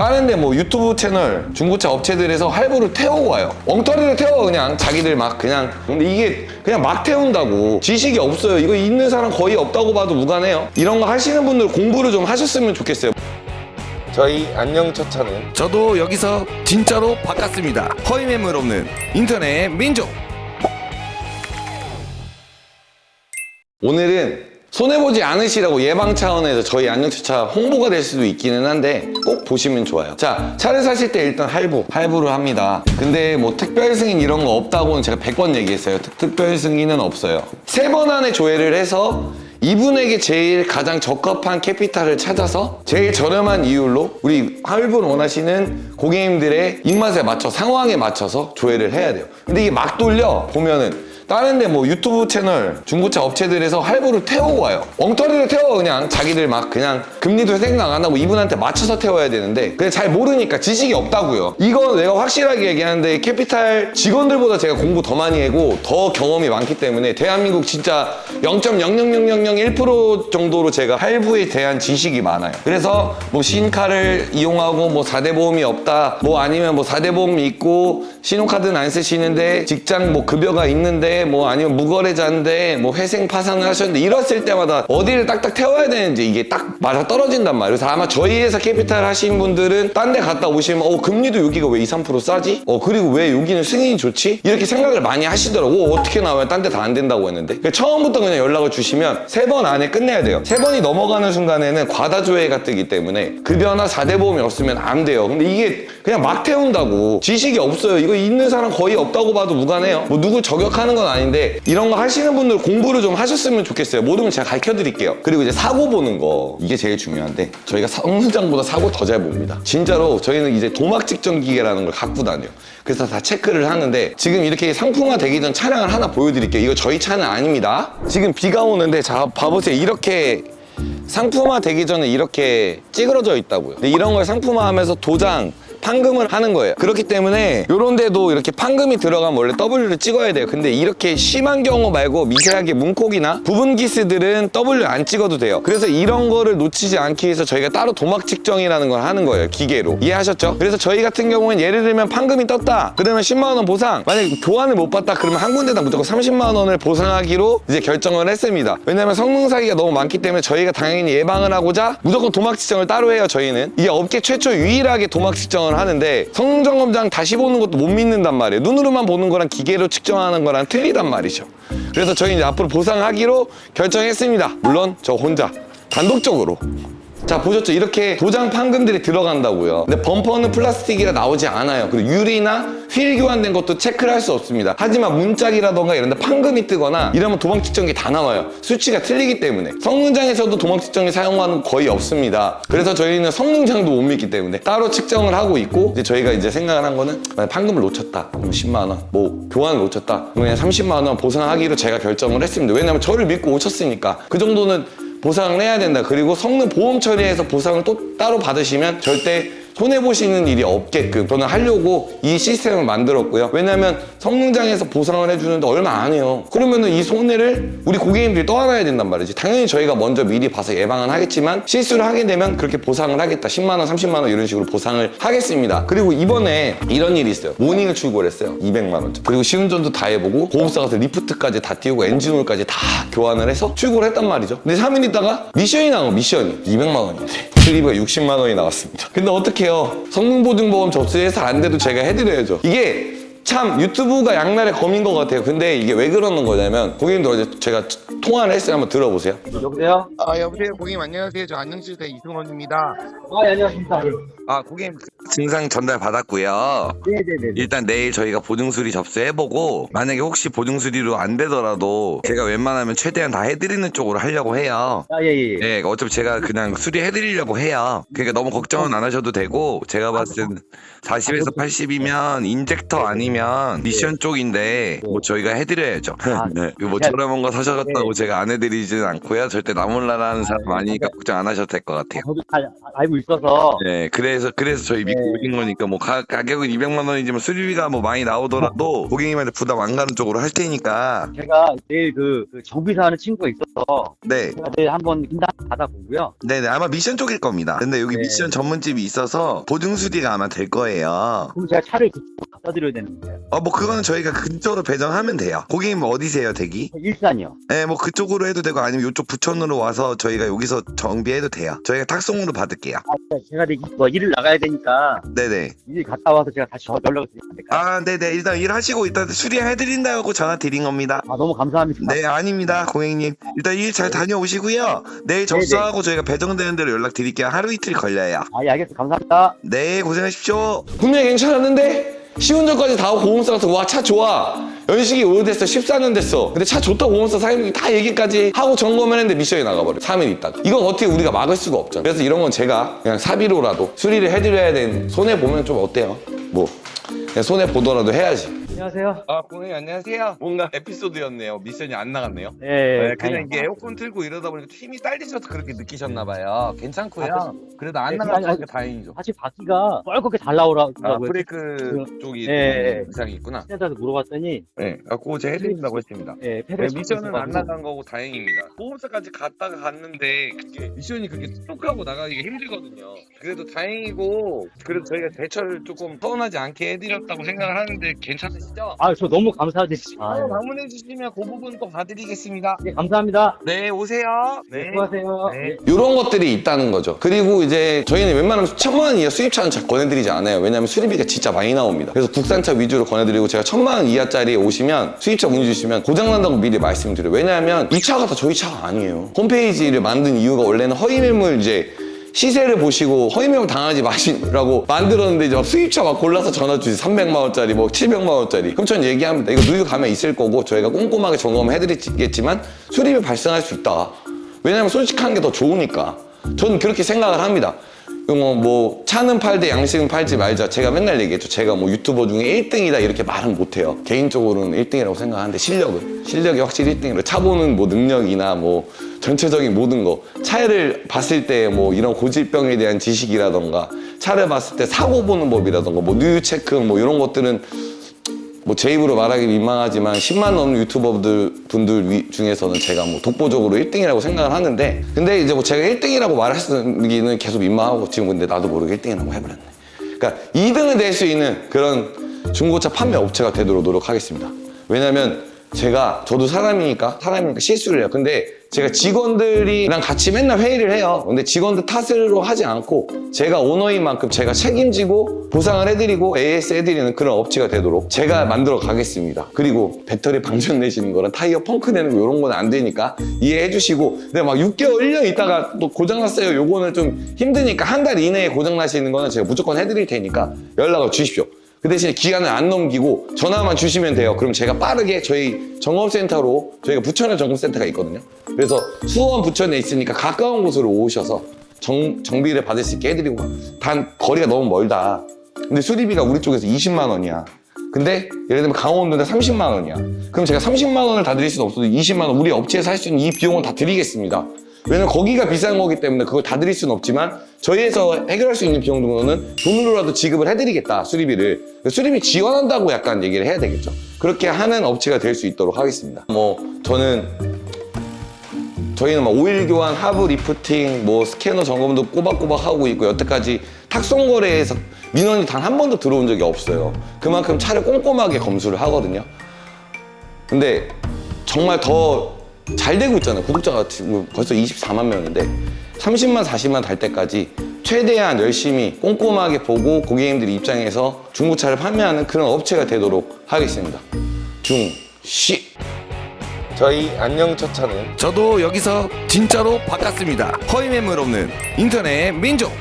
다른 데 뭐 유튜브 채널 중고차 업체들에서 할부를 태우고 와요. 엉터리를 태워 그냥. 자기들 막 그냥. 근데 이게 그냥 막 태운다고. 지식이 없어요. 이거 있는 사람 거의 없다고 봐도 무관해요. 이런 거 하시는 분들 공부를 좀 하셨으면 좋겠어요. 저희 안녕처차는 저도 여기서 진짜로 바꿨습니다. 허위 매물 없는 인터넷 민족. 오늘은 손해보지 않으시라고 예방 차원에서 저희 안녕차차 홍보가 될 수도 있기는 한데 꼭 보시면 좋아요. 자 차를 사실 때 일단 할부 할부를 합니다. 근데 뭐 특별 승인 이런 거 없다고는 제가 100번 얘기했어요. 특, 특별 승인은 없어요. 세 번 안에 조회를 해서 이분에게 제일 가장 적합한 캐피탈을 찾아서 제일 저렴한 이율로 우리 할부를 원하시는 고객님들의 입맛에 맞춰 상황에 맞춰서 조회를 해야 돼요. 근데 이게 막 돌려 보면은 다른 데 뭐 유튜브 채널 중고차 업체들에서 할부를 태우고 와요. 엉터리를 태워 그냥. 자기들 막 그냥 금리도 생각 안 하고 이분한테 맞춰서 태워야 되는데 그냥 잘 모르니까 지식이 없다고요. 이거 내가 확실하게 얘기하는데 캐피탈 직원들보다 제가 공부 더 많이 하고 더 경험이 많기 때문에 대한민국 진짜 0.00001% 정도로 제가 할부에 대한 지식이 많아요. 그래서 뭐 신카를 이용하고 뭐 4대 보험이 없다 뭐 아니면 뭐 4대 보험이 있고 신용카드는 안 쓰시는데 직장 뭐 급여가 있는데 뭐 아니면 무거래자인데 뭐 회생 파산을 하셨는데 이랬을 때마다 어디를 딱딱 태워야 되는지 이게 딱 맞아 떨어진단 말이에요. 그래서 아마 저희 회사 캐피탈 하신 분들은 딴 데 갔다 오시면 어 금리도 여기가 왜 2, 3% 싸지? 어 그리고 왜 여기는 승인이 좋지? 이렇게 생각을 많이 하시더라고. 어, 어떻게 나와요? 딴 데 다 안 된다고 했는데. 그러니까 처음부터 그냥 연락을 주시면 세 번 안에 끝내야 돼요. 세 번이 넘어가는 순간에는 과다 조회가 뜨기 때문에 급여나 4대 보험이 없으면 안 돼요. 근데 이게 그냥 막 태운다고 지식이 없어요. 이거 있는 사람 거의 없다고 봐도 무관해요. 뭐 누구 저격하는 건 아닌데 이런 거 하시는 분들 공부를 좀 하셨으면 좋겠어요. 모르면 제가 가르쳐 드릴게요. 그리고 이제 사고 보는 거 이게 제일 중요한데 저희가 성능장보다 사고 더 잘 봅니다. 진짜로 저희는 이제 도막 측정 기계라는 걸 갖고 다녀요. 그래서 다 체크를 하는데 지금 이렇게 상품화 되기 전 차량을 하나 보여드릴게요. 이거 저희 차는 아닙니다. 지금 비가 오는데 자 봐보세요. 이렇게 상품화 되기 전에 이렇게 찌그러져 있다고요. 근데 이런 걸 상품화하면서 도장 판금을 하는 거예요. 그렇기 때문에 이런 데도 이렇게 판금이 들어가면 원래 W를 찍어야 돼요. 근데 이렇게 심한 경우 말고 미세하게 문콕이나 부분 기스들은 W 안 찍어도 돼요. 그래서 이런 거를 놓치지 않기 위해서 저희가 따로 도막 측정이라는 걸 하는 거예요. 기계로. 이해하셨죠? 그래서 저희 같은 경우는 예를 들면 판금이 떴다. 그러면 10만 원 보상. 만약에 교환을 못 받다 그러면 한 군데당 무조건 30만 원을 보상하기로 이제 결정을 했습니다. 왜냐면 성능 사기가 너무 많기 때문에 저희가 당연히 예방을 하고자 무조건 도막 측정을 따로 해요. 저희는. 이게 업계 최초 유일하게 도막 측정을 하는데 성능 점검장 다시 보는 것도 못 믿는단 말이에요. 눈으로만 보는 거랑 기계로 측정하는 거랑 틀리단 말이죠. 그래서 저희 이제 앞으로 보상하기로 결정했습니다. 물론 저 혼자 단독적으로. 자 보셨죠? 이렇게 도장 판금들이 들어간다고요. 근데 범퍼는 플라스틱이라 나오지 않아요. 그리고 유리나 휠 교환된 것도 체크를 할 수 없습니다. 하지만 문짝이라던가 이런 데 판금이 뜨거나 이러면 도막 측정기 다 나와요. 수치가 틀리기 때문에. 성능장에서도 도막 측정기 사용하는 거 거의 없습니다. 그래서 저희는 성능장도 못 믿기 때문에 따로 측정을 하고 있고 이제 저희가 이제 생각을 한 거는 만약 판금을 놓쳤다. 그럼 10만 원. 뭐 교환을 놓쳤다. 그냥 30만 원 보상하기로 제가 결정을 했습니다. 왜냐면 저를 믿고 오셨으니까 그 정도는 보상을 해야 된다. 그리고 성능 보험 처리해서 보상을 또 따로 받으시면 절대 손해보시는 일이 없게끔 저는 하려고 이 시스템을 만들었고요. 왜냐면 성능장에서 보상을 해주는데 얼마 안 해요. 그러면은 이 손해를 우리 고객님들이 떠안아야 된단 말이지. 당연히 저희가 먼저 미리 봐서 예방은 하겠지만 실수를 하게 되면 그렇게 보상을 하겠다. 10만원, 30만원 이런 식으로 보상을 하겠습니다. 그리고 이번에 이런 일이 있어요. 모닝을 출고를 했어요. 200만원. 그리고 시운전도 다 해보고 보험사 가서 리프트까지 다 띄우고 엔진오일까지 다 교환을 해서 출고를 했단 말이죠. 근데 3일 있다가 미션이 나온 거 미션이 200만원인데 트리브가 60만 원이 나왔습니다. 근데 어떡해요? 성능보증보험 접수해서 안 돼도 제가 해드려야죠. 이게 참 유튜브가 양날의 검인 것 같아요. 근데 이게 왜 그러는 거냐면 고객님들 어제 제가 통화를 했어요. 한번 들어보세요. 여보세요? 아 여보세요 고객님 안녕하세요 저 안녕시대 이승원입니다 아, 예, 안녕하십니까. 예. 아 고객님 증상 전달 받았고요. 네네네. 일단 내일 저희가 보증수리 접수해보고 만약에 혹시 보증수리로 안 되더라도 제가 웬만하면 최대한 다 해드리는 쪽으로 하려고 해요. 아, 예, 예. 예. 네, 어차피 제가 그냥 수리해드리려고 해요. 그러니까 너무 걱정은 안 하셔도 되고 제가 봤을 땐 40에서 80이면 인젝터 아니면 미션 쪽인데 뭐 저희가 해드려야죠. 아, 네, 뭐 네. 저렴한 거 사셔갔다고 제가 안 해드리지는 않고요. 절대 나몰라라는 사람 많으니까 걱정 안 하셔도 될 것 같아요. 저도 알고 있어서. 네, 그래서 그래서 저희 믿고 오신 거니까 뭐 가, 가격은 200만 원이지만 수리비가 뭐 많이 나오더라도 고객님한테 부담 안 가는 쪽으로 할 테니까 제가 내일 그, 그 정비사 하는 친구가 있어서 네 제가 내일 한번 인당 받아보고요. 네네 아마 미션 쪽일 겁니다 근데 여기 네. 미션 전문집이 있어서 보증 수리가 아마 될 거예요 그럼 제가 차를 갖다 드려야 되는 거예요. 어 뭐 그거는 저희가 그쪽으로 배정하면 돼요. 고객님 어디세요 대기? 일산이요. 네 뭐 그쪽으로 해도 되고 아니면 이쪽 부천으로 와서 저희가 여기서 정비해도 돼요. 저희가 탁송으로 받을게요. 아, 제가 내일 뭐 일을 나가야 되니까 네네. 일 갔다 와서 제가 다시 연락을 드리면 안 될까요? 아 네네. 일단 일하시고 일단 수리해드린다고 전화 드린 겁니다. 아, 너무 감사합니다. 네 아닙니다 고객님. 일단 일 잘 다녀오시고요. 내일 접수하고 저희가 배정되는 대로 연락드릴게요. 하루 이틀 걸려요. 아, 예, 알겠습니다. 감사합니다. 네 고생하십시오. 분명히 괜찮았는데 시운전까지 다 하고 보험사 가서 와 차 좋아. 연식이 오래됐어 14년 됐어. 근데 차 좋다고 보험사 사장님이 다 얘기까지 하고 점검을 했는데 미션이 나가버려. 3일 있다가 이건 어떻게 우리가 막을 수가 없잖아. 그래서 이런 건 제가 그냥 사비로라도 수리를 해드려야 되는 손해보면 좀 어때요? 뭐. 손해보더라도 해야지 안녕하세요. 아 고객님 안녕하세요 뭔가 에피소드였네요 미션이 안 나갔네요 네, 네, 그냥. 이게 에어컨 틀고 이러다 보니까 힘이 딸리셔서 그렇게 느끼셨나 봐요 괜찮고요 아, 그래도 안 네, 아니, 다행이죠 사실 바퀴가 뻘겋게 잘 나오라고 아 브레이크 쪽이 네, 네. 이상이 있구나 센터에서 물어봤더니 네, 그거 제가 해드린다고 했습니다. 예, 네, 패드를 미션은 안 나간 거고 다행입니다. 보험사까지 갔다가 갔는데 그게 미션이 그렇게 뚝 하고 나가기가 힘들거든요. 그래도 다행이고 그래도 저희가 대처를 조금 서운하지 않게 해드렸다고 생각을 하는데 괜찮으시죠? 아, 저 너무 감사하지. 아, 한번 방문해 주시면 그 부분 또 봐드리겠습니다. 예, 감사합니다. 네, 오세요. 네. 수고하세요. 네. 이런 것들이 있다는 거죠. 그리고 이제 저희는 웬만하면 천만 원 이하 수입차는 잘 권해드리지 않아요. 왜냐하면 수리비가 진짜 많이 나옵니다. 그래서 국산차 위주로 권해드리고 제가 천만 원 이하짜리 오시면 수입차 문의 주시면 고장난다고 미리 말씀드려요. 왜냐하면 이 차가 다 저희 차가 아니에요. 홈페이지를 만든 이유가 원래는 허위 매물 이제 시세를 보시고 허위매물 당하지 마시라고 만들었는데 이제 막 수입차 막 골라서 전화 주지. 300만 원짜리 뭐 700만 원짜리. 그럼 전 얘기합니다. 이거 누유 가면 있을 거고 저희가 꼼꼼하게 점검해 드리겠지만 수리비 발생할 수 있다. 왜냐면 솔직한 게 더 좋으니까. 저는 그렇게 생각을 합니다. 뭐, 뭐 차는 팔되 양식은 팔지 말자. 제가 맨날 얘기했죠. 제가 뭐 유튜버 중에 1등이다 이렇게 말은 못해요. 개인적으로는 1등이라고 생각하는데 실력은 실력이 확실히 1등이라. 차 보는 뭐 능력이나 뭐 전체적인 모든 거 차를 봤을 때 뭐 이런 고질병에 대한 지식이라던가 차를 봤을 때 사고 보는 법이라던가 뭐 누유 체크 뭐 이런 것들은 뭐 제 입으로 말하기 민망하지만 10만 넘는 유튜버들 분들 위- 중에서는 제가 뭐 독보적으로 1등이라고 생각을 하는데 근데 이제 뭐 제가 1등이라고 말하기는 계속 민망하고 지금 근데 나도 모르게 1등이라고 해버렸네. 그러니까 2등을 낼 수 있는 그런 중고차 판매 업체가 되도록 노력하겠습니다. 왜냐면 제가 저도 사람이니까 사람이니까 실수를 해요. 근데 제가 직원들이랑 같이 맨날 회의를 해요. 근데 직원들 탓으로 하지 않고 제가 오너인 만큼 제가 책임지고 보상을 해드리고 AS 해드리는 그런 업체가 되도록 제가 만들어 가겠습니다. 그리고 배터리 방전 내시는 거랑 타이어 펑크 내는 거 이런 건 안 되니까 이해해 주시고 근데 막 6개월, 1년 있다가 또 고장났어요. 요거는 좀 힘드니까 한 달 이내에 고장나시는 거는 제가 무조건 해드릴 테니까 연락을 주십시오. 그 대신에 기간을 안 넘기고 전화만 주시면 돼요. 그럼 제가 빠르게 저희 점검센터로 저희가 부천에 점검센터가 있거든요. 그래서 수원 부천에 있으니까 가까운 곳으로 오셔서 정, 정비를 받을 수 있게 해드리고 단 거리가 너무 멀다. 근데 수리비가 우리 쪽에서 20만 원이야. 근데 예를 들면 강원도인데 30만 원이야. 그럼 제가 30만 원을 다 드릴 수는 없어도 20만 원 우리 업체에서 할 수 있는 이 비용을 다 드리겠습니다. 왜냐면 거기가 비싼 거기 때문에 그걸 다 드릴 수는 없지만 저희에서 해결할 수 있는 비용 정도는 돈으로라도 지급을 해드리겠다 수리비를 수리비 지원한다고 약간 얘기를 해야 되겠죠 그렇게 하는 업체가 될 수 있도록 하겠습니다 뭐 저는 저희는 막 오일 교환, 하부 리프팅, 뭐 스캐너 점검도 꼬박꼬박 하고 있고 여태까지 탁송 거래에서 민원이 단 한 번도 들어온 적이 없어요. 그만큼 차를 꼼꼼하게 검수를 하거든요. 근데 정말 더 잘 되고 있잖아요. 구독자가 지금 벌써 24만 명인데 30만, 40만 달 때까지 최대한 열심히 꼼꼼하게 보고 고객님들 입장에서 중고차를 판매하는 그런 업체가 되도록 하겠습니다. 중 시. 저희 안녕처차는 저도 여기서 진짜로 바꿨습니다. 허위 매물 없는 인터넷 민족